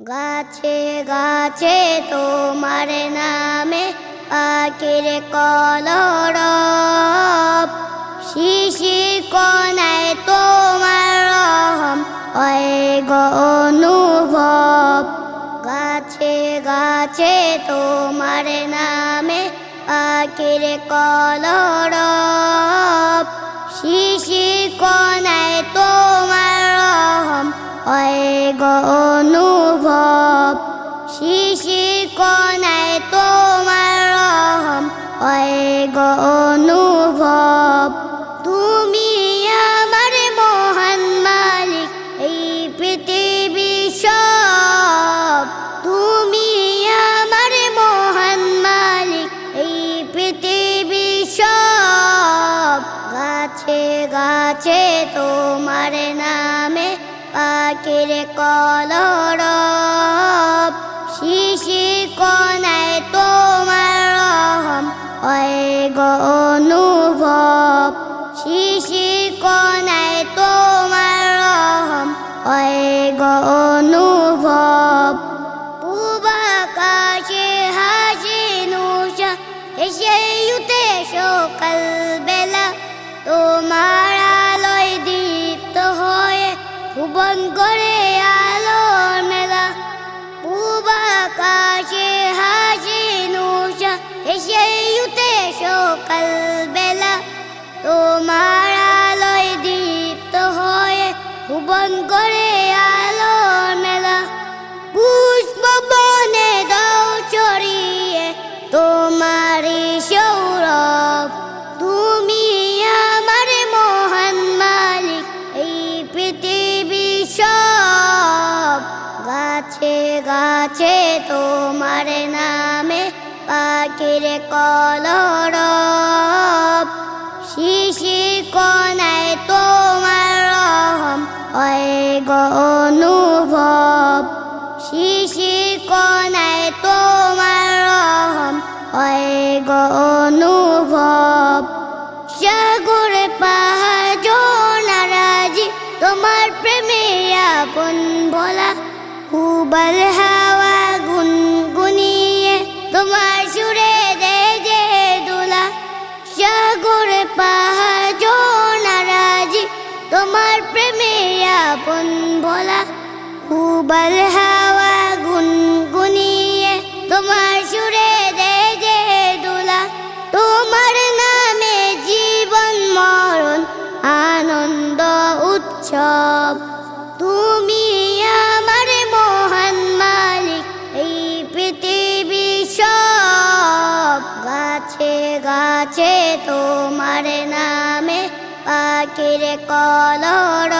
গাছে গাছে তোমার নামে পাখির কলরব শিশির কনায় তোমার রহম হয় গো অনুভব। গাছে গাছে তোমার নামে পাখির কলরব শিশির কনায় তোমার রহম হয় গো অনুভব হয় অনুভব তুমি আমার মহান মালিক, এই পৃথিবী সব। তুমি আমার মহান মালিক, এই পৃথিবী সব। গাছে গাছে তোমার নামে পাখির কলরব ভুবন করে আলো মেলা। পূবাকাশে হাসি নুষা হেসে উঠে সকাল। গাছে তোমার নামে পাখির কলরব শিশির কনায় তোমার রহম হয় গো অনুভব। শিশির কনায় তোমার রহম হয় গো অনুভব। সাগরে পাহাড় জোনারাজি তোমার প্রেমে আপন ভোলা হুবল হাওয়া গুনগুনিয়ে তোমার সুরে দে যে দোলা। সাগরে পাহাড় জোনারাজি তোমার প্রেমে আপন ভোলা। হুবল হাওয়া গুনগুনিয়ে তোমার সুরে দে যে দোলা। তোমার নামে জীবন মরণ, আনন্দ, উৎসব। গাছে তোমার নামে পাখির কলর